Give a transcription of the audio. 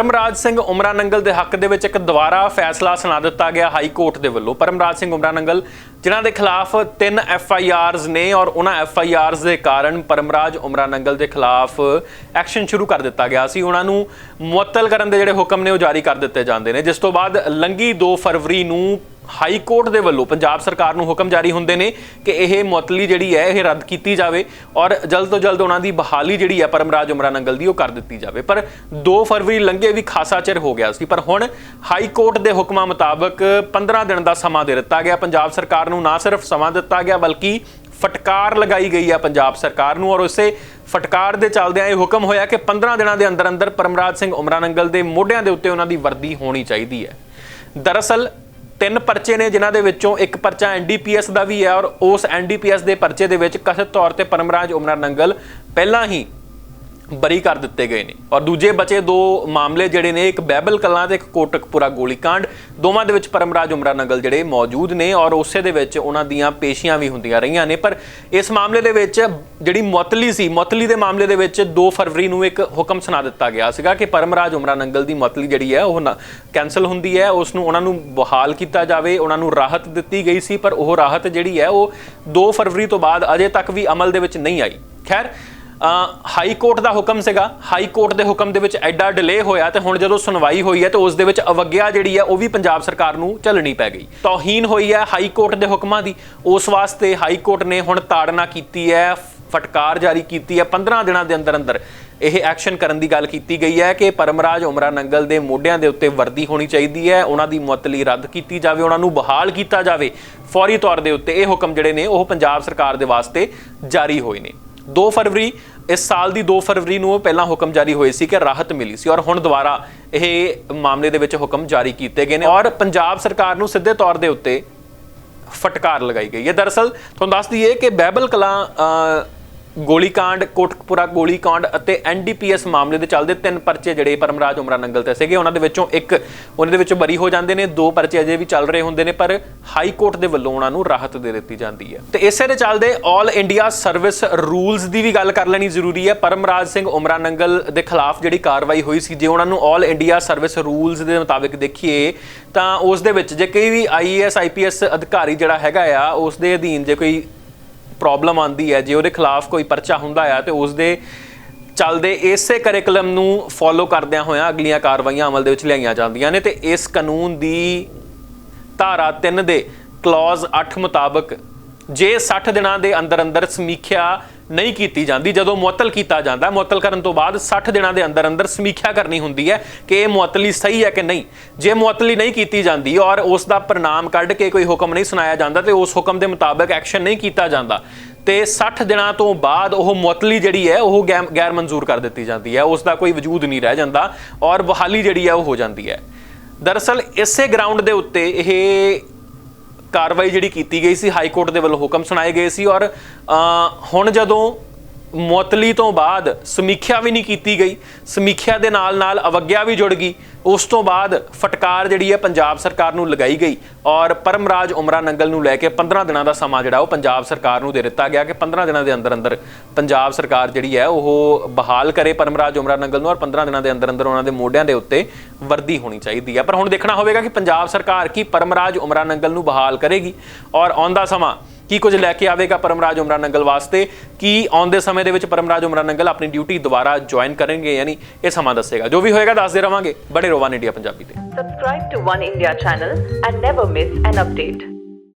ਪਰਮਰਾਜ ਸਿੰਘ ਉਮਰਾ ਨੰਗਲ ਦੇ ਹੱਕ ਦੇ ਵਿੱਚ ਇੱਕ ਦੁਬਾਰਾ ਫੈਸਲਾ ਸੁਣਾ ਦਿੱਤਾ ਗਿਆ ਹਾਈ ਕੋਰਟ ਦੇ ਵੱਲੋਂ। ਪਰਮਰਾਜ ਸਿੰਘ ਉਮਰਾ ਨੰਗਲ, ਜਿਨ੍ਹਾਂ ਦੇ ਖਿਲਾਫ ਤਿੰਨ ਐਫ ਆਈ ਆਰਜ਼ ਨੇ ਔਰ ਉਹਨਾਂ ਐਫ ਆਈ ਆਰਜ਼ ਦੇ ਕਾਰਨ ਪਰਮਰਾਜ ਉਮਰਾ ਨੰਗਲ ਦੇ ਖਿਲਾਫ ਐਕਸ਼ਨ ਸ਼ੁਰੂ ਕਰ ਦਿੱਤਾ ਗਿਆ ਸੀ। ਉਹਨਾਂ ਨੂੰ ਮੁਅੱਤਲ ਕਰਨ ਦੇ ਜਿਹੜੇ ਹੁਕਮ ਨੇ ਉਹ ਜਾਰੀ ਕਰ ਦਿੱਤੇ ਜਾਂਦੇ ਨੇ। ਜਿਸ ਤੋਂ ਬਾਅਦ ਲੰਗੀ 2 ਫਰਵਰੀ ਨੂੰ ਹਾਈ ਕੋਰਟ ਦੇ ਵੱਲੋਂ ਪੰਜਾਬ ਸਰਕਾਰ ਨੂੰ ਹੁਕਮ ਜਾਰੀ ਹੁੰਦੇ ਨੇ ਕਿ ਇਹ ਮੁਅੱਤਲੀ ਜਿਹੜੀ ਹੈ, ਇਹ ਰੱਦ ਕੀਤੀ ਜਾਵੇ ਔਰ ਜਲਦ ਤੋਂ ਜਲਦ ਉਹਨਾਂ ਦੀ ਬਹਾਲੀ ਜਿਹੜੀ ਹੈ, ਪਰਮਰਾਜ ਉਮਰਾ ਨੰਗਲ ਦੀ ਉਹ ਕਰ ਦਿੱਤੀ ਜਾਵੇ। ਪਰ 2 ਫਰਵਰੀ ਲੰਘੇ ਵੀ ਖਾਸਾ ਚਿਰ ਹੋ ਗਿਆ ਸੀ, ਪਰ ਹੁਣ ਹਾਈ ਕੋਰਟ ਦੇ ਹੁਕਮਾਂ ਮੁਤਾਬਕ 15 ਦਿਨ ਦਾ ਸਮਾਂ ਦੇ ਦਿੱਤਾ ਗਿਆ। ਪੰਜਾਬ ਸਰਕਾਰ ਨੂੰ ਨਾ ਸਿਰਫ ਸਮਾਂ ਦਿੱਤਾ ਗਿਆ, ਬਲਕਿ ਫਟਕਾਰ ਲਗਾਈ ਗਈ ਹੈ ਪੰਜਾਬ ਸਰਕਾਰ ਨੂੰ ਔਰ ਉਸੇ ਫਟਕਾਰ ਦੇ ਚੱਲਦਿਆਂ ਇਹ ਹੁਕਮ ਹੋਇਆ ਕਿ 15 ਦਿਨਾਂ ਦੇ ਅੰਦਰ ਅੰਦਰ ਪਰਮਰਾਜ ਸਿੰਘ ਉਮਰਾਨੰਗਲ ਦੇ ਮੋਢਿਆਂ ਦੇ ਉੱਤੇ ਉਹਨਾਂ ਦੀ ਵਰਦੀ ਹੋਣੀ ਚਾਹੀਦੀ ਹੈ। ਦਰਅਸਲ ਤਿੰਨ ਪਰਚੇ ਨੇ ਜਿਨ੍ਹਾਂ ਦੇ ਵਿੱਚੋਂ ਇੱਕ ਪਰਚਾ ਐਨਡੀਪੀਐਸ ਦਾ ਵੀ ਹੈ ਔਰ ਉਸ ਐਨਡੀਪੀਐਸ ਦੇ ਪਰਚੇ ਦੇ ਵਿੱਚ ਕਥਿਤ ਤੌਰ ਤੇ ਪਰਮਰਾਜ ਉਮਰਾ ਨੰਗਲ ਪਹਿਲਾਂ ਹੀ ਬਰੀ ਕਰ ਦਿੱਤੇ ਗਏ ਨੇ। ਔਰ ਦੂਜੇ ਬਚੇ ਦੋ ਮਾਮਲੇ ਜਿਹੜੇ ਨੇ, ਇੱਕ ਬੈਬਲ ਕਲਾਂ ਤੇ ਇੱਕ ਕੋਟਕਪੁਰਾ ਗੋਲੀकांड ਦੋਵਾਂ ਦੇ ਵਿੱਚ ਪਰਮਰਾਜ ਉਮਰਾ ਨੰਗਲ ਜਿਹੜੇ ਮੌਜੂਦ ਨੇ ਔਰ ਉਸੇ ਦੇ ਵਿੱਚ ਉਹਨਾਂ ਦੀਆਂ ਪੇਸ਼ੀਆਂ ਵੀ ਹੁੰਦੀਆਂ ਰਹੀਆਂ ਨੇ। ਪਰ ਇਸ ਮਾਮਲੇ ਦੇ ਵਿੱਚ ਜਿਹੜੀ ਮੁਅੱਤਲੀ ਸੀ, ਮੁਅੱਤਲੀ ਦੇ ਮਾਮਲੇ ਦੇ ਵਿੱਚ 2 ਫਰਵਰੀ ਨੂੰ ਇੱਕ ਹੁਕਮ ਸੁਣਾ ਦਿੱਤਾ ਗਿਆ ਸੀਗਾ ਕਿ ਪਰਮਰਾਜ ਉਮਰਾ ਨੰਗਲ ਦੀ ਮੁਅੱਤਲੀ ਜਿਹੜੀ ਹੈ, ਉਹ ਕੈਨਸਲ ਹੁੰਦੀ ਹੈ। ਉਸ ਨੂੰ ਉਹਨਾਂ ਨੂੰ ਬਹਾਲ ਕੀਤਾ ਜਾਵੇ, ਉਹਨਾਂ ਨੂੰ ਰਾਹਤ ਦਿੱਤੀ ਗਈ ਸੀ, ਪਰ ਉਹ ਰਾਹਤ ਜਿਹੜੀ ਹੈ, ਉਹ 2 ਫਰਵਰੀ ਤੋਂ ਬਾਅਦ ਅਜੇ ਤੱਕ ਵੀ ਅਮਲ ਦੇ ਵਿੱਚ ਨਹੀਂ ਆਈ। ਖੈਰ ਹਾਈ ਕੋਰਟ ਦਾ ਹੁਕਮ ਸੀਗਾ। ਹਾਈ ਕੋਰਟ ਦੇ ਹੁਕਮ ਦੇ ਵਿੱਚ ਐਡਾ ਡਿਲੇ ਹੋਇਆ ਤੇ ਹੁਣ ਜਦੋਂ ਸੁਣਵਾਈ ਹੋਈ ਹੈ ਤੇ ਉਸ ਦੇ ਵਿੱਚ ਅਵਗਿਆ ਜਿਹੜੀ ਹੈ ਉਹ ਵੀ ਪੰਜਾਬ ਸਰਕਾਰ ਨੂੰ ਝੱਲਣੀ ਪੈ ਗਈ। ਤੌਹੀਨ ਹੋਈ ਹੈ ਹਾਈ ਕੋਰਟ ਦੇ ਹੁਕਮਾਂ ਦੀ। ਉਸ ਵਾਸਤੇ ਹਾਈ ਕੋਰਟ ਨੇ ਹੁਣ ਤਾੜਨਾ ਕੀਤੀ ਹੈ, ਫਟਕਾਰ ਜਾਰੀ ਕੀਤੀ ਹੈ 15 ਦਿਨਾਂ ਦੇ ਅੰਦਰ ਅੰਦਰ। ਇਹ ਐਕਸ਼ਨ ਕਰਨ ਦੀ ਗੱਲ ਕੀਤੀ ਗਈ ਹੈ ਕਿ ਪਰਮਰਾਜ ਉਮਰਾ ਨੰਗਲ ਦੇ ਮੋਢਿਆਂ ਦੇ ਉੱਤੇ ਵਰਦੀ ਹੋਣੀ ਚਾਹੀਦੀ ਹੈ। ਉਹਨਾਂ ਦੀ ਮੁਅੱਤਲੀ ਰੱਦ ਕੀਤੀ ਜਾਵੇ, ਉਹਨਾਂ ਨੂੰ ਬਹਾਲ ਕੀਤਾ ਜਾਵੇ। ਫੌਰੀ ਤੌਰ ਦੇ ਉੱਤੇ ਇਹ ਹੁਕਮ ਜਿਹੜੇ ਨੇ ਉਹ ਪੰਜਾਬ ਸਰਕਾਰ ਦੇ ਵਾਸਤੇ ਜਾਰੀ ਹੋਏ ਨੇ। 2 ਫਰਵਰੀ, ਇਸ ਸਾਲ ਦੀ 2 ਫਰਵਰੀ ਨੂੰ ਪਹਿਲਾਂ ਹੁਕਮ ਜਾਰੀ ਹੋਏ ਸੀ ਕਿ ਰਾਹਤ ਮਿਲੀ ਸੀ ਔਰ ਹੁਣ ਦੁਬਾਰਾ ਇਹ ਮਾਮਲੇ ਦੇ ਵਿੱਚ ਹੁਕਮ ਜਾਰੀ ਕੀਤੇ ਗਏ ਨੇ ਔਰ ਪੰਜਾਬ ਸਰਕਾਰ ਨੂੰ ਸਿੱਧੇ ਤੌਰ ਦੇ ਉੱਤੇ ਫਟਕਾਰ ਲਗਾਈ ਗਈ ਹੈ। ਦਰਅਸਲ, ਤੁਹਾਨੂੰ ਦੱਸ ਦਈਏ ਕਿ ਬਹਿਬਲ ਕਲਾਂ ਗੋਲੀकांड ਕੋਟਕਪੁਰਾ ਗੋਲੀकांड ਅਤੇ ਐਨਡੀਪੀਐਸ ਮਾਮਲੇ ਦੇ ਚੱਲਦੇ ਤਿੰਨ ਪਰਚੇ ਜਿਹੜੇ ਪਰਮਰਾਜ ਉਮਰਾ ਨੰਗਲ ਤੇ ਸੀਗੇ। ਉਹਨਾਂ ਦੇ ਵਿੱਚੋਂ ਇੱਕ, ਉਹਨਾਂ ਦੇ ਵਿੱਚੋਂ ਬਰੀ ਹੋ ਜਾਂਦੇ ਨੇ, ਦੋ ਪਰਚੇ ਅਜੇ ਵੀ ਚੱਲ ਰਹੇ ਹੁੰਦੇ ਨੇ, ਪਰ ਹਾਈ ਕੋਰਟ ਦੇ ਵੱਲੋਂ ਉਹਨਾਂ ਨੂੰ ਰਾਹਤ ਦੇ ਦਿੱਤੀ ਜਾਂਦੀ ਹੈ। ਤੇ ਇਸੇ ਦੇ ਚੱਲਦੇ ਆਲ ਇੰਡੀਆ ਸਰਵਿਸ ਰੂਲਸ ਦੀ ਵੀ ਗੱਲ ਕਰ ਲੈਣੀ ਜ਼ਰੂਰੀ ਹੈ। ਪਰਮਰਾਜ ਸਿੰਘ ਉਮਰਾ ਨੰਗਲ ਦੇ ਖਿਲਾਫ ਜਿਹੜੀ ਕਾਰਵਾਈ ਹੋਈ ਸੀ, ਜੇ ਉਹਨਾਂ ਨੂੰ ਆਲ ਇੰਡੀਆ ਸਰਵਿਸ ਰੂਲਸ ਦੇ ਮੁਤਾਬਿਕ ਦੇਖੀਏ, ਤਾਂ ਉਸ ਦੇ ਵਿੱਚ ਜੇ ਕੋਈ ਵੀ ਆਈਏਐਸ ਆਈਪੀਐਸ ਅਧਿਕਾਰੀ ਜਿਹੜਾ ਹੈਗਾ ਆ, ਉਸ ਦੇ ਅਧੀਨ ਜੇ ਕੋਈ ਪ੍ਰੋਬਲਮ ਆਂਦੀ ਹੈ, ਜੇ ਉਹਦੇ ਖਿਲਾਫ ਕੋਈ ਪਰਚਾ ਹੁੰਦਾ ਆ ਤੇ ਉਸ ਦੇ ਚੱਲਦੇ ਇਸੇ ਕਰਿਕੂਲਮ ਨੂੰ ਫੋਲੋ ਕਰਦਿਆਂ ਹੋਇਆਂ ਅਗਲੀਆਂ ਕਾਰਵਾਈਆਂ ਅਮਲ ਦੇ ਵਿੱਚ ਲਿਆਈਆਂ ਜਾਂਦੀਆਂ ਨੇ ਤੇ ਇਸ ਕਾਨੂੰਨ ਦੀ ਧਾਰਾ 3 ਦੇ ਕਲੌਜ਼ 8 ਮੁਤਾਬਕ ਜੇ 60 ਦਿਨਾਂ ਦੇ ਅੰਦਰ ਅੰਦਰ ਸਮੀਖਿਆ ਨਹੀਂ ਕੀਤੀ ਜਾਂਦੀ। ਜਦੋਂ ਮੁਅੱਤਲ ਕੀਤਾ ਜਾਂਦਾ, ਮੁਅੱਤਲ ਕਰਨ ਤੋਂ ਬਾਅਦ 60 ਦਿਨਾਂ ਦੇ ਅੰਦਰ ਅੰਦਰ ਸਮੀਖਿਆ ਕਰਨੀ ਹੁੰਦੀ ਹੈ ਕਿ ਇਹ ਮੁਅੱਤਲੀ ਸਹੀ ਹੈ ਕਿ ਨਹੀਂ। ਜੇ ਮੁਅੱਤਲੀ ਨਹੀਂ ਕੀਤੀ ਜਾਂਦੀ ਔਰ ਉਸ ਦਾ ਪ੍ਰਣਾਮ ਕੱਢ ਕੇ ਕੋਈ ਹੁਕਮ ਨਹੀਂ ਸੁਣਾਇਆ ਜਾਂਦਾ ਤੇ ਉਸ ਹੁਕਮ ਦੇ ਮੁਤਾਬਕ ਐਕਸ਼ਨ ਨਹੀਂ ਕੀਤਾ ਜਾਂਦਾ, ਤੇ 60 ਦਿਨਾਂ ਤੋਂ ਬਾਅਦ ਉਹ ਮੁਅੱਤਲੀ ਜਿਹੜੀ ਹੈ, ਉਹ ਗੈਰ ਗੈਰ ਮਨਜ਼ੂਰ ਕਰ ਦਿੱਤੀ ਜਾਂਦੀ ਹੈ। ਉਸ ਦਾ ਕੋਈ ਵਜੂਦ ਨਹੀਂ ਰਹਿ ਜਾਂਦਾ ਔਰ ਬਹਾਲੀ ਜਿਹੜੀ ਹੈ, ਉਹ ਹੋ ਜਾਂਦੀ ਹੈ। ਦਰਅਸਲ ਇਸੇ ਗਰਾਊਂਡ ਦੇ ਉੱਤੇ ਇਹ ਕਾਰਵਾਈ ਜਿਹੜੀ ਕੀਤੀ ਗਈ ਸੀ, ਹਾਈ ਕੋਰਟ ਦੇ ਵੱਲੋਂ ਹੁਕਮ ਸੁਣਾਏ ਗਏ ਸੀ ਔਰ ਹੁਣ ਜਦੋਂ ਮੁਅਤਲੀ ਤੋਂ ਬਾਅਦ ਸਮੀਖਿਆ ਵੀ ਨਹੀਂ ਕੀਤੀ ਗਈ। ਸਮੀਖਿਆ ਦੇ ਨਾਲ ਨਾਲ ਅਵਗਿਆ ਵੀ ਜੁੜ ਗਈ। ਉਸ ਤੋਂ ਬਾਅਦ ਫਟਕਾਰ ਜਿਹੜੀ ਹੈ ਪੰਜਾਬ ਸਰਕਾਰ ਨੂੰ ਲਗਾਈ ਗਈ ਔਰ ਪਰਮਰਾਜ ਉਮਰਾ ਨੰਗਲ ਨੂੰ ਲੈ ਕੇ 15 ਦਿਨਾਂ ਦਾ ਸਮਾਂ ਜਿਹੜਾ ਉਹ ਪੰਜਾਬ ਸਰਕਾਰ ਨੂੰ ਦੇ ਦਿੱਤਾ ਗਿਆ ਕਿ 15 ਦਿਨਾਂ ਦੇ ਅੰਦਰ ਅੰਦਰ ਪੰਜਾਬ ਸਰਕਾਰ ਜਿਹੜੀ ਹੈ ਉਹ ਬਹਾਲ ਕਰੇ ਪਰਮਰਾਜ ਉਮਰਾ ਨੰਗਲ ਨੂੰ ਔਰ 15 ਦਿਨਾਂ ਦੇ ਅੰਦਰ ਅੰਦਰ ਉਹਨਾਂ ਦੇ ਮੋਢਿਆਂ ਦੇ ਉੱਤੇ ਵਰਦੀ ਹੋਣੀ ਚਾਹੀਦੀ ਹੈ। ਪਰ ਹੁਣ ਦੇਖਣਾ ਹੋਵੇਗਾ ਕਿ ਪੰਜਾਬ ਸਰਕਾਰ ਕੀ ਪਰਮਰਾਜ ਉਮਰਾ ਨੰਗਲ ਨੂੰ ਬਹਾਲ ਕਰੇਗੀ ਔਰ ਆਉਂਦਾ ਸਮਾਂ ਕੀ ਕੁਝ ਲੈ ਕੇ ਆਵੇਗਾ ਪਰਮਰਾਜ ਉਮਰਾ ਨੰਗਲ ਵਾਸਤੇ? ਕੀ ਆਉਂਦੇ ਸਮੇਂ ਦੇ ਵਿੱਚ ਪਰਮਰਾਜ ਉਮਰਾ ਨੰਗਲ ਆਪਣੀ ਡਿਊਟੀ ਦੁਬਾਰਾ ਜੁਆਇਨ ਕਰਨਗੇ ਯਾਨੀ ਇਹ ਸਮਾਂ ਦੱਸੇਗਾ। ਜੋ ਵੀ ਹੋਏਗਾ ਦੱਸਦੇ ਰਵਾਂਗੇ। ਬੜੇ ਰੋਵਾਨ ਇੰਡੀਆ ਪੰਜਾਬੀ ਤੇ। Subscribe to One India channel and never miss an update.